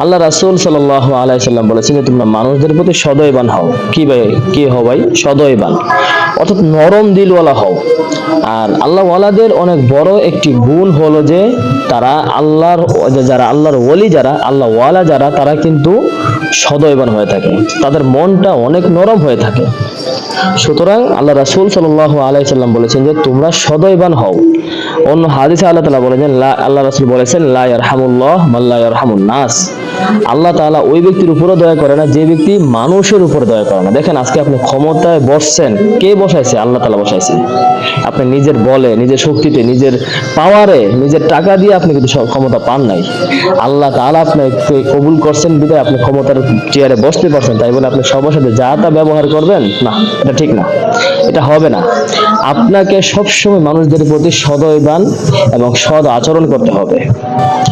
আল্লাহ রাসূল সাল্লাল্লাহু আলাইহি সাল্লাম বলেছেন যে, তোমরা মানুষদের প্রতি সদয়বান হও। কি ভাই? কি হও ভাই? সদয়বান। অর্থাৎ নরম দিলওয়ালা হও। আর আল্লাহ ওয়ালাদের অনেক বড় একটি গুণ হলো যে, তারা আল্লাহর যারা আল্লাহর ওলি যারা আল্লাহ ওয়ালা যারা, তারা কিন্তু সদয়বান হয়ে থাকে। তাদের মনটা অনেক নরম হয়ে থাকে। সুতরাং আল্লাহ রাসূল সাল্লাল্লাহু আলাইহি সাল্লাম বলেছেন যে, তোমরা সদয়বান হও। অন্য হাদিসে আল্লাহ তালা বলেছেন আল্লাহ রাসূল বলেছেন, লা ইয়ারহামুল্লাহ মান লা ইয়ারহামুন নাস। আল্লাহ তাআলা ওই ব্যক্তির উপরে দয়া করে না, যে ব্যক্তি মানুষের উপরে দয়া করে না। দেখেন, আজকে আপনি ক্ষমতায় বসছেন, কে বসাইছে? আল্লাহ তাআলা বসাইছে। আপনি নিজের বলে, নিজের শক্তিতে, নিজের পাওয়ারে নিজের টাকা দিয়ে আপনি কিন্তু সব ক্ষমতা পান নাই। আল্লাহ তাআলা আপনাকে কবুল করছেন বিদায় আপনি ক্ষমতার চেয়ারে বসতে পারছেন। তাই বলে আপনি সবার সাথে যা তা ব্যবহার করবেন, না, এটা ঠিক না। এটা হবে না। আপনাকে সবসময় মানুষদের প্রতি সদয়বান এবং সদ আচরণ করতে হবে।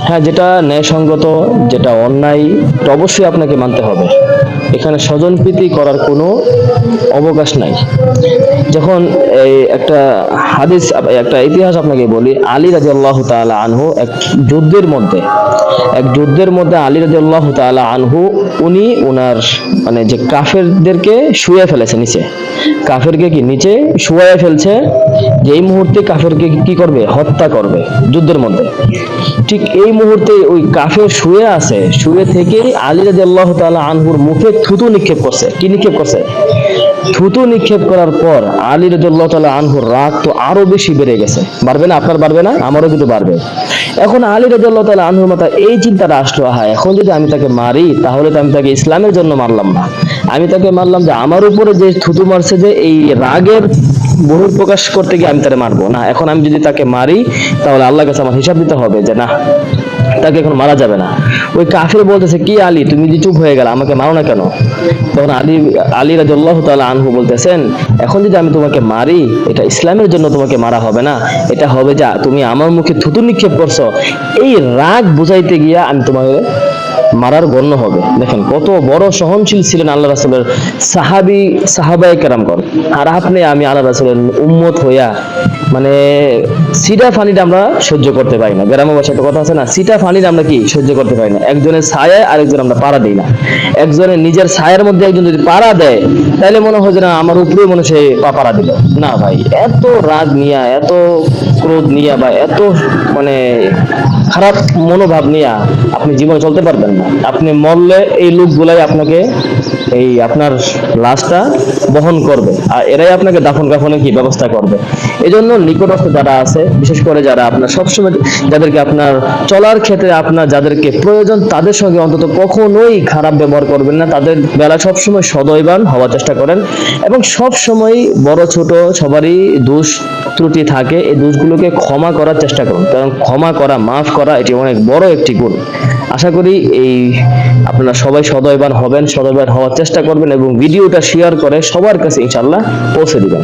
হ্যাঁ যেটা ন্যায়সঙ্গত, যেটা অন্যায় অবশ্যই আপনাকে মানতে হবে। এখানে স্বজনপ্রীতি করার কোনো অবকাশ নাই। যখন এই একটা হাদিস, একটা ইতিহাস আপনাকে বলি, আলী রাজি আল্লাহ তাআলা আনহু এক যুদ্ধের মধ্যে, এক যুদ্ধের মধ্যে আলী রাজি আল্লাহ তাআলা আনহু, উনি ওনার মানে যে কাফেরদেরকে শুয়ে ফেলেছে নিচে। কাফেরকে কি? নিচে শুয়ে ফেলছে যে এই মুহূর্তে কাফেরকে কি করবে? হত্যা করবে যুদ্ধের মধ্যে। ঠিক এই মুহূর্তে ওই কাফের শুয়ে আছে, শুয়ে থেকে আলী রাজি আল্লাহ তাআলা আনহুর মুখে থুতু নিক্ষেপ করছে। কি নিক্ষেপ করছে? থুতু নিক্ষেপ করার পর আলী রাদিয়াল্লাহু তাআলা আনহুর রাগ তো আরও বেশি বেড়ে গেছে। বাড়বে না? আপনার বাড়বে না? আমারও কিন্তু বাড়বে। এখন আলী রাদিয়াল্লাহু তাআলা আনহুর মাথায় এই চিন্তাটা আসলো হ্যাঁ এখন যদি আমি তাকে মারি, তাহলে তো আমি তাকে ইসলামের জন্য মারলাম না। আমি তাকে মারলাম যে আমার উপরে যে থুতু মারছে যে এই রাগের বহির প্রকাশ করতে গিয়ে আমি তাকে মারবো। না, এখন আমি যদি তাকে মারি, তাহলে আল্লাহর কাছে আমার হিসাব দিতে হবে যে না, তাকে এখন মারা যাবে না। ওই কাফির বলতেছে, কি আলী, তুমি যে চুপ হয়ে গেল, আমাকে মারো না কেন? তখন আলী আলী রাদিয়াল্লাহু তাআলা আনহু বলতেছেন, এখন যদি আমি তোমাকে মারি, এটা ইসলামের জন্য তোমাকে মারা হবে না। এটা হবে যা, তুমি আমার মুখে থুতু নিক্ষেপ করছ। এই রাগ বুঝাইতে গিয়া আমি তোমাকে মারার গণ্য হবে। দেখেন, কত বড় সহনশীল ছিলেন আল্লাহ রাসুলের সাহাবী সাহাবাই কেরামগণ। আর আপনি, আমি আল্লাহ রাসুলের উম্মত হইয়া মানে সিটা ফানিটা আমরা সহ্য করতে পারি না। গ্রামের ভাষায় একটা কথা আছে না সিটা ফানিটা আমরা কি সহ্য করতে পারি না? একজনের ছায়ায় আরেকজন আমরা পাড়া দিই না। একজনের নিজের ছায়ার মধ্যে একজন যদি পাড়া দেয়, তাহলে মনে হয় যে না, আমার উপরে মনে সে পাড়া দিল। না ভাই, এত রাগ নিয়া, এত ক্রোধ নিয়া বা এত মানে খারাপ মনোভাব নিয়া আপনি জীবনে চলতে পারবেন না। আপনি মরলে এই লোকগুলাই আপনাকে এই আপনার লাশটা বহন করবে। আর এরাই আপনাকে দাফন কাফনের কি ব্যবস্থা করবে। এই জন্য নিকটস্থ যারা আছে, বিশেষ করে যারা আপনার সবসময় যাদেরকে আপনার চলার ক্ষেত্রে আপনার যাদেরকে প্রয়োজন, তাদের সঙ্গে অন্তত কখনোই খারাপ ব্যবহার করবেন না। তাদের বেলা সবসময় সদয়বান হওয়ার চেষ্টা করেন এবং সবসময় বড়, ছোট সবারই দোষ ত্রুটি থাকে। এই দোষগুলোকে ক্ষমা করার চেষ্টা করুন। কারণ ক্ষমা করা, মাফ করা, এটি অনেক বড় একটি গুণ। আশা করি এই আপনারা সবাই সদয়বান হবেন, সদয়বান হওয়ার চেষ্টা করবেন এবং ভিডিওটা শেয়ার করে সবার কাছে ইনশাল্লাহ পৌঁছে দিবেন।